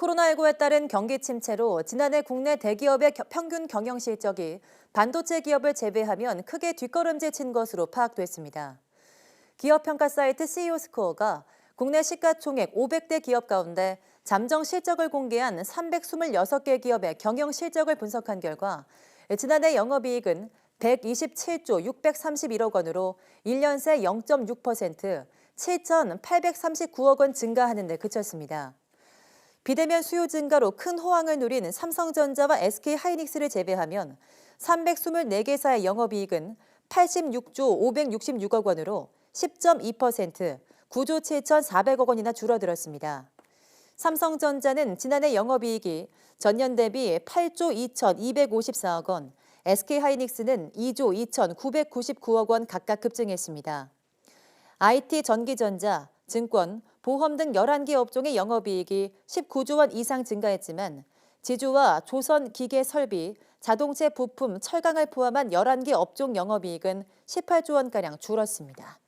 코로나19에 따른 경기 침체로 지난해 국내 대기업의 겨- 평균 경영 실적이 반도체 기업을 제외하면 크게 뒷걸음질 친 것으로 파악됐습니다. 기업 평가 사이트 CEO 스코어가 국내 시가총액 500대 기업 가운데 잠정 실적을 공개한 326개 기업의 경영 실적을 분석한 결과 지난해 영업이익은 127조 631억 원으로 1년 새 0.6% 7,839억 원 증가하는 데 그쳤습니다. 비대면 수요 증가로 큰 호황을 누린 삼성전자와 SK 하이닉스를 제외하면 324개사의 영업이익은 86조 566억 원으로 10.2% 9조 7,400억 원이나 줄어들었습니다. 삼성전자는 지난해 영업이익이 전년 대비 8조 2,254억 원, SK 하이닉스는 2조 2,999억 원 각각 급증했습니다. IT, 전기전자, 증권, 보험 등 11개 업종의 영업이익이 19조 원 이상 증가했지만 지주와 조선 기계 설비, 자동차 부품, 철강을 포함한 11개 업종 영업이익은 18조 원가량 줄었습니다.